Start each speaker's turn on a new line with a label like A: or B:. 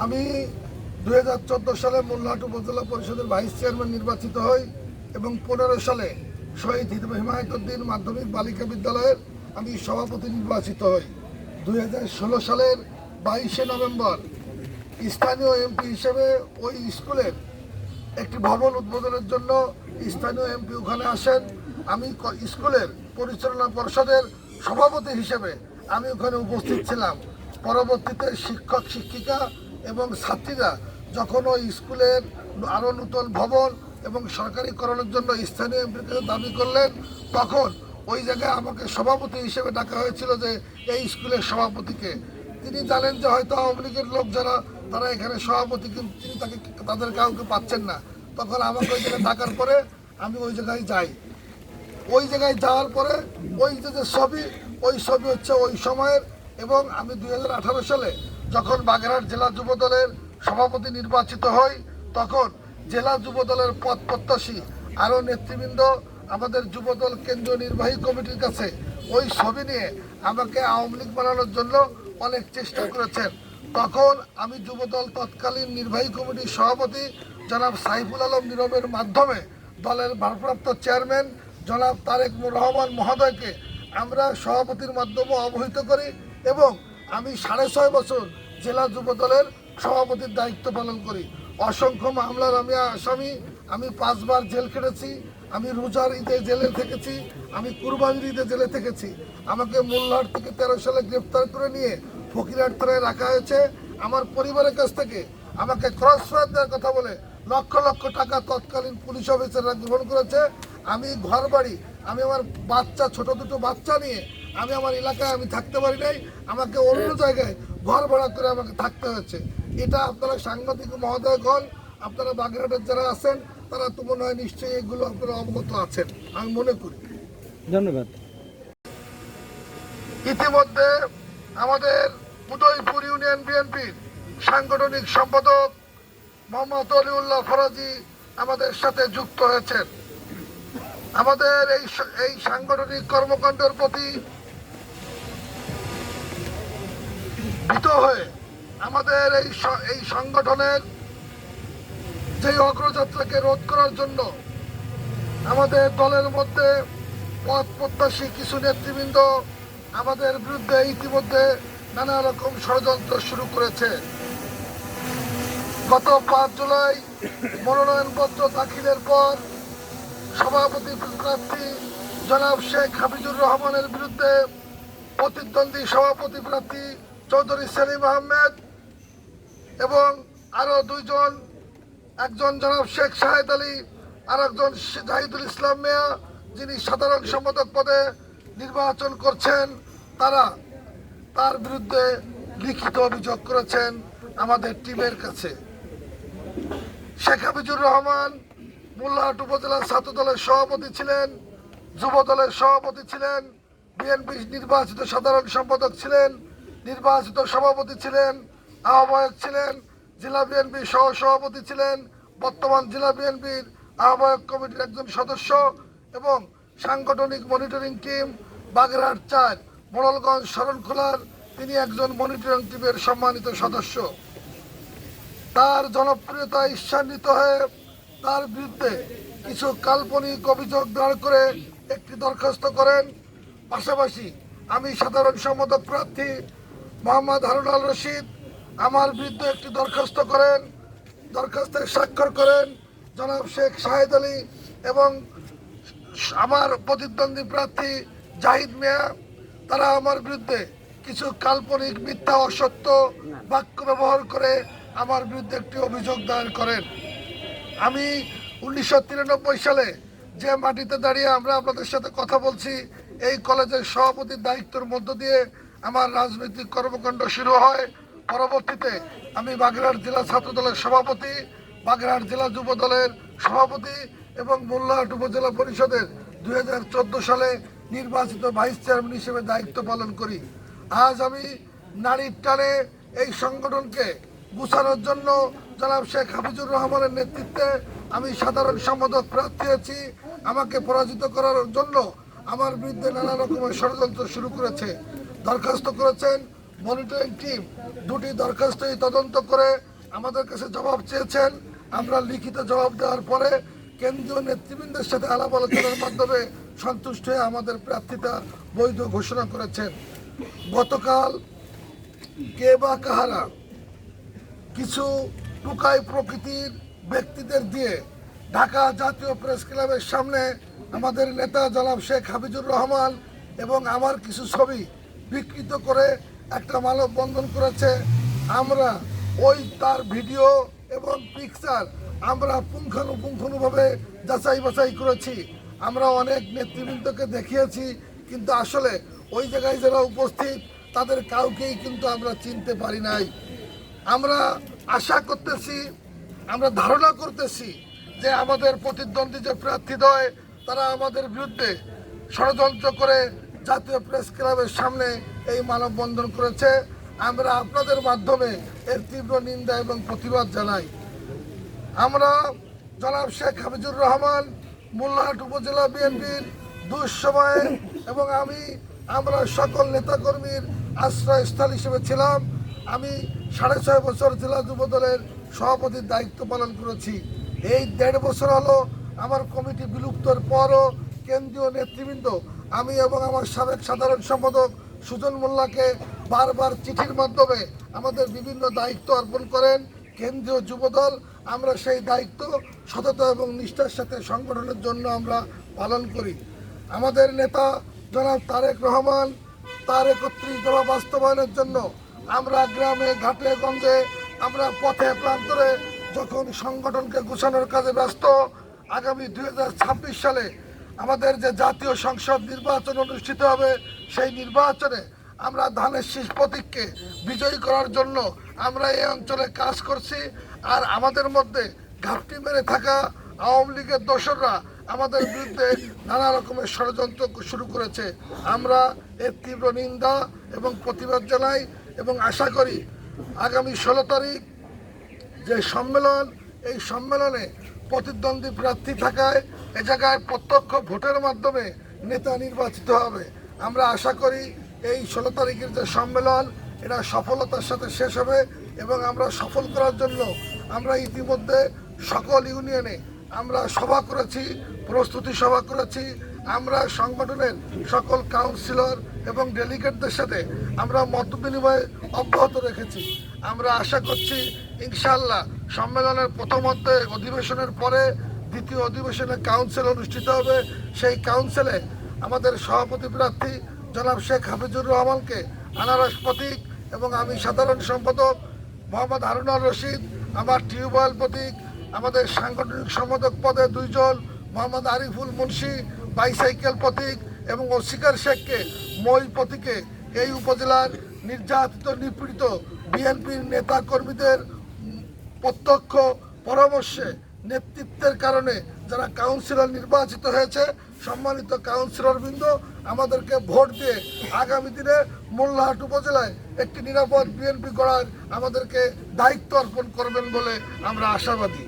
A: আমি দুই হাজার চোদ্দ সালে মোল্লাহাট উপজেলা পরিষদের ভাইস চেয়ারম্যান নির্বাচিত হই এবং পনেরো সালে শহীদ হিদ- হিমায়তুদ্দিন মাধ্যমিক বালিকা বিদ্যালয়ের আমি সভাপতি নির্বাচিত হই। দুই হাজার ষোলো সালের বাইশে নভেম্বর স্থানীয় এমপি হিসেবে ওই স্কুলের একটি ভবন উদ্বোধনের জন্য স্থানীয় এমপি ওখানে আসেন। আমি স্কুলের পরিচালনা পরিষদের সভাপতি হিসেবে আমি ওখানে উপস্থিত ছিলাম। পরবর্তীতে শিক্ষক, শিক্ষিকা এবং ছাত্রীরা যখন ওই স্কুলের আরও নূতন ভবন এবং সরকারিকরণের জন্য স্থানীয় এমপির কাছে দাবি করলেন, তখন ওই জায়গায় আমাকে সভাপতি হিসেবে ডাকা হয়েছিল যে এই স্কুলের সভাপতিকে। তিনি জানেন যে হয়তো আওয়ামী লীগের লোক যারা, তারা এখানে সভাপতি, কিন্তু তিনি তাকে, তাদের কাউকে পাচ্ছেন না। তখন আমাকে ওই জায়গায় ডাকার পরে আমি ওই জায়গায় যাই। ওই জায়গায় যাওয়ার পরে ওই যে ছবি, ওই ছবি হচ্ছে ওই সময়ের এবং আমি দু হাজার আঠারো সালে যখন বাগেরহাট জেলা যুব দলের সভাপতি নির্বাচিত হই তখন জেলা যুব দলের পদ প্রত্যাশী আরও নেতৃবৃন্দ আমাদের যুবদল কেন্দ্রীয় নির্বাহী কমিটির কাছে ওই ছবি নিয়ে আমাকে আওয়ামী লীগ বানানোর জন্য অনেক চেষ্টা করেছেন। তখন আমি যুবদল তৎকালীন নির্বাহী কমিটির সভাপতি জনাব সাইফুল আলম নীরবের মাধ্যমে দলের ভারপ্রাপ্ত চেয়ারম্যান জনাব তারেক রহমান মহোদয়কে আমরা সভাপতির মাধ্যমে অবহিত করি এবং আমি সাড়ে ছয় বছর জেলা যুব দলের সভাপতির দায়িত্ব পালন করি। অসংখ্য মামলার আমি আসামি, আমি পাঁচবার জেল খেটেছি, আমি রোজার ঈদে জেলে থেকেছি, আমি কুরবানির ঈদে জেলে থেকেছি। আমাকে মোল্লাহাট থেকে তেরো সালে গ্রেফতার করে নিয়ে ফকিরহাট থানায় রাখা হয়েছে। আমার পরিবারের কাছ থেকে আমাকে ক্রস ফায়ার দেওয়ার কথা বলে লক্ষ লক্ষ টাকা তৎকালীন পুলিশ অফিসাররা গ্রহণ করেছে। আমি ঘর বাড়ি আমি আমার বাচ্চা, ছোট দুটো বাচ্চা নিয়ে আমি আমার এলাকায় আমি থাকতে পারি নাই। আমাকে অন্য জায়গায় ঘর ভাড়া করে আমাকে থাকতে হয়েছে। এটা আপনারা সাংবাদিক মহোদয়গণ আপনারা বাগেরহাটের যারা আছেন তারা তো মনে হয় নিশ্চয়ই এগুলো আপনারা অবগত আছেন আমি মনে করি।
B: ধন্যবাদ।
A: ইতিমধ্যে আমাদের উদয়পুর ইউনিয়ন বিএনপির সাংগঠনিক সম্পাদক মোহাম্মদ অলিউল্লাহ ফরাজি আমাদের সাথে যুক্ত হয়েছেন। আমাদের এই এই সাংগঠনিক কর্মকাণ্ডের প্রতি ভীত হয়ে আমাদের এই এই সংগঠনের যে অগ্রযাত্রাকে রোধ করার জন্য আমাদের দলের মধ্যে পথ প্রত্যাশী কিছু নেতৃবৃন্দ আমাদের বিরুদ্ধে ইতিমধ্যে নানা রকম ষড়যন্ত্র শুরু করেছে। গত পাঁচ জুলাই মনোনয়নপত্র দাখিলের পর সভাপতি প্রার্থী জনাব শেখ হাফিজুর রহমানের বিরুদ্ধে প্রতিদ্বন্দ্বী সভাপতি প্রার্থী চৌধুরী সেলিম আহমেদ এবং আরও দুইজন, একজন জনাব শেখ শাহেদ আলী আর একজন জাহিদুল ইসলাম মিয়া, যিনি সাধারণ সম্পাদক পদে নির্বাচন করছেন, তারা তার বিরুদ্ধে লিখিত অভিযোগ করেছেন আমাদের টিমের কাছে। শেখ হাফিজুর রহমান মোল্লাহাট উপজেলার ছাত্র দলের সভাপতি ছিলেন, যুব দলের সভাপতি ছিলেন, বিএনপি নির্বাচিত সাধারণ সম্পাদক ছিলেন নির্বাচিত সভাপতি ছিলেন, আহ্বায়ক ছিলেন, জেলা বিএনপির সহ সভাপতি ছিলেন, বর্তমান জেলা বিএনপির আহ্বায়ক কমিটির একজন সদস্য এবং সাংগঠনিক মনিটরিং টিম বাগেরহাট চার, মোড়লগঞ্জ শরণখোলার তিনি একজন মনিটরিং টিমের সম্মানিত সদস্য। তার জনপ্রিয়তা ঈর্ষান্বিত হয়ে তার বিরুদ্ধে কিছু কাল্পনিক অভিযোগ দাঁড় করে একটি দরখাস্ত করেন। পাশাপাশি আমি সাধারণ সম্পাদক প্রার্থী মোহাম্মদ হারুন আল রশিদ, আমার বিরুদ্ধে একটি দরখাস্ত করেন দরখাস্তে স্বাক্ষর করেন জনাব শেখ শাহেদ আলী এবং আমার প্রতিদ্বন্দ্বী প্রার্থী জাহিদ মিয়া। তারা আমার বিরুদ্ধে কিছু কাল্পনিক মিথ্যা, অসত্য বাক্য ব্যবহার করে আমার বিরুদ্ধে একটি অভিযোগ দায়ের করেন। আমি উনিশশো তিরানব্বই সালে যে মাটিতে দাঁড়িয়ে আমরা আপনাদের সাথে কথা বলছি, এই কলেজের সভাপতির দায়িত্বের মধ্য দিয়ে আমার রাজনৈতিক কর্মকাণ্ড শুরু হয়। পরবর্তীতে আমি বাগেরহাট জেলা ছাত্র দলের সভাপতি, বাগেরহাট জেলা যুব দলের সভাপতি এবং মোল্লাহাট উপজেলা পরিষদের দুই হাজার চোদ্দ সালে নির্বাচিত ভাইস চেয়ারম্যান হিসেবে দায়িত্ব পালন করি। আজ আমি নারীর টানে এই সংগঠনকে গুছানোর জন্য জনাব শেখ হাফিজুর রহমানের নেতৃত্বে আমি সাধারণ সম্পাদক প্রার্থী আছি আমাকে পরাজিত করার জন্য আমার বিরুদ্ধে নানা রকমের ষড়যন্ত্র শুরু করেছে। দরখাস্ত করেছেন। মনিটরিং টিম দুটি দরখাস্তই তদন্ত করে আমাদের কাছে জবাব চেয়েছেন। আমরা লিখিত জবাব দেওয়ার পরে কেন্দ্রীয় নেতৃবৃন্দের সাথে আলাপ আলোচনার মাধ্যমে সন্তুষ্ট হয়ে আমাদের প্রার্থিতা বৈধ ঘোষণা করেছেন। গতকাল কে বা কাহারা কিছু টুকাই প্রকৃতির ব্যক্তিদের দিয়ে ঢাকা জাতীয় প্রেস ক্লাবের সামনে আমাদের নেতা জনাব শেখ হাফিজুর রহমান এবং আমার কিছু ছবি বিকৃত করে একটা মানববন্ধন করেছে। আমরা ওই তার ভিডিও এবং পিকচার আমরা পুঙ্খানুপুঙ্খানুভাবে যাচাই বাছাই করেছি। আমরা অনেক নেতৃবৃন্দকে দেখিয়েছি, কিন্তু আসলে ওই জায়গায় যারা উপস্থিত, তাদের কাউকেই কিন্তু আমরা চিনতে পারি নাই। আমরা আশা করতেছি, আমরা ধারণা করতেছি যে আমাদের প্রতিদ্বন্দ্বী যে প্রার্থী প্রার্থীদ্বয় তারা আমাদের বিরুদ্ধে ষড়যন্ত্র করে জাতীয় প্রেস ক্লাবের সামনে এই মানববন্ধন করেছে। আমরা আপনাদের মাধ্যমে এর তীব্র নিন্দা এবং প্রতিবাদ জানাই। আমরা জনাব শেখ হাফিজুর রহমান, মোল্লাহাট উপজেলা বিএনপির দুঃসময়ে এবং আমি, আমরা সকল নেতাকর্মীর আশ্রয়স্থল হিসেবে ছিলাম। আমি সাড়ে ছয় বছর জেলা যুব দলের সভাপতির দায়িত্ব পালন করেছি। এই দেড় বছর হলো আমার কমিটি বিলুপ্তর পরও কেন্দ্রীয় নেতৃবৃন্দ আমি এবং আমার সাবেক সাধারণ সম্পাদক সুজন মোল্লাকে বারবার চিঠির মাধ্যমে আমাদের বিভিন্ন দায়িত্ব অর্পণ করেন কেন্দ্রীয় যুবদল। আমরা সেই দায়িত্ব, সততা এবং নিষ্ঠার সাথে সংগঠনের জন্য আমরা পালন করি। আমাদের নেতা জনাব তারেক রহমান তার একত্রিশ দফা বাস্তবায়নের জন্য আমরা গ্রামে, ঘাটে, গঞ্জে, আমরা পথে, প্রান্তরে যখন সংগঠনকে গুছানোর কাজে ব্যস্ত, আগামী দু হাজার ছাব্বিশ সালে আমাদের যে জাতীয় সংসদ নির্বাচন অনুষ্ঠিত হবে, সেই নির্বাচনে আমরা ধানের শীষ প্রতীককে বিজয়ী করার জন্য আমরা এই অঞ্চলে কাজ করছি। আর আমাদের মধ্যে ঘাপটি মেরে থাকা আওয়ামী লীগের দোসররা আমাদের বিরুদ্ধে নানা রকমের ষড়যন্ত্র শুরু করেছে। আমরা এর তীব্র নিন্দা এবং প্রতিবাদ জানাই এবং আশা করি আগামী ষোলো তারিখ যে সম্মেলন, এই সম্মেলনে প্রতিদ্বন্দ্বী প্রার্থী থাকায় এ জায়গায় প্রত্যক্ষ ভোটের মাধ্যমে নেতা নির্বাচিত হবে। আমরা আশা করি এই ষোলো তারিখের যে সম্মেলন, এটা সফলতার সাথে শেষ হবে এবং আমরা সফল করার জন্য আমরা ইতিমধ্যে সকল ইউনিয়নে আমরা সভা করেছি, প্রস্তুতি সভা করেছি। আমরা সংগঠনের সকল কাউন্সিলর এবং ডেলিগেটদের সাথে আমরা মত বিনিময় অব্যাহত রেখেছি। আমরা আশা করছি ইনশাল্লাহ সম্মেলনের প্রথম অধিবেশনের পরে দ্বিতীয় অধিবেশনে কাউন্সিল অনুষ্ঠিত হবে। সেই কাউন্সিলে আমাদের সভাপতি প্রার্থী জনাব শেখ হাফিজুর রহমানকে আনারস প্রতীক এবং আমি সাধারণ সম্পাদক মোহাম্মদ হারুনার রশিদ, আমার টিউবওয়েল প্রতীক, আমাদের সাংগঠনিক সম্পাদক পদে দুইজন মোহাম্মদ আরিফুল মুন্সি, বাইসাইকেল প্রতীক এবং অস্বীকার শেখকে মই প্রতীকে এই উপজেলার নির্যাতিত, নিপীড়িত বিএনপির নেতা কর্মীদের প্রত্যক্ষ পরামর্শে নেতৃত্বের কারণে যারা কাউন্সিলর নির্বাচিত হয়েছে, সম্মানিত কাউন্সিলর বৃন্দ, আমাদেরকে ভোট দিয়ে আগামী দিনে মোল্লাহাট উপজেলায় একটি নিরাপদ বিএনপি গড়ার আমাদেরকে দায়িত্ব অর্পণ করবেন বলে আমরা আশাবাদী।